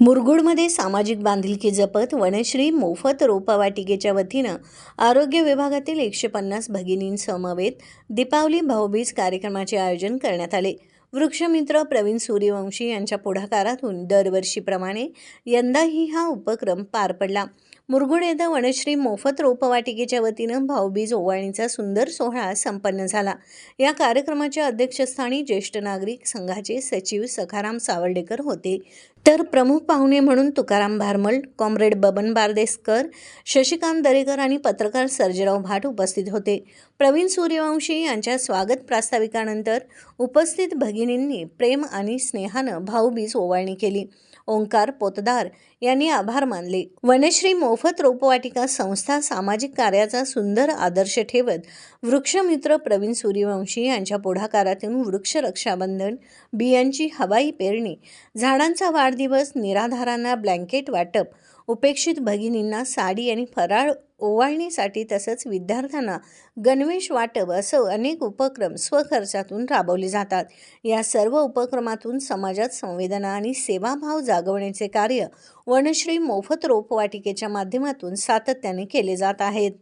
मुरगुडमध्ये सामाजिक बांधिलकी जपत वनश्री मोफत रोपवाटिकेच्या वतीनं आरोग्य विभागातील एकशे पन्नास भगिनींसमवेत दीपावली भाऊबीज कार्यक्रमाचे आयोजन करण्यात आले. वृक्षमित्र प्रवीण सूर्यवंशी यांच्या पुढाकारातून दरवर्षीप्रमाणे यंदाही हा उपक्रम पार पडला. मुरगुड येथे वनश्री मोफत रोपवाटिकेच्या वतीनं भाऊबीज ओवाळणीचा सुंदर सोहळा संपन्न झाला. या कार्यक्रमाच्या अध्यक्षस्थानी ज्येष्ठ नागरिक संघाचे सचिव सखाराम सावर्डेकर होते. तर प्रमुख पाहुणे म्हणून तुकाराम भारमल कॉम्रेड बबन बारदेसकर शशिकांत दरेकर आणि पत्रकार सर्जेराव भाट उपस्थित होते. प्रवीण सूर्यवंशी यांच्या स्वागत प्रास्ताविकानंतर उपस्थित भगिनींनी प्रेम आणि स्नेहानं भाऊबीज ओवाळणी केली. ओंकार पोतदार यांनी आभार मानले. वनश्री मोफत रोपवाटिका संस्था सामाजिक कार्याचा सुंदर आदर्श ठेवत वृक्षमित्र प्रवीण सूर्यवंशी यांच्या पुढाकारातून वृक्ष रक्षाबंधन बियांची हवाई पेरणी झाडांचा वाढ दिवस निराधारांना ब्लँकेट वाटप उपेक्षित भगिनींना साडी आणि फराळ ओवाळणीसाठी तसंच विद्यार्थ्यांना गणवेश वाटप असं अनेक उपक्रम स्वखर्चातून राबवले जातात. या सर्व उपक्रमातून समाजात संवेदना आणि सेवाभाव जागवण्याचे कार्य वनश्री मोफत रोपवाटिकेच्या माध्यमातून सातत्याने केले जात आहेत.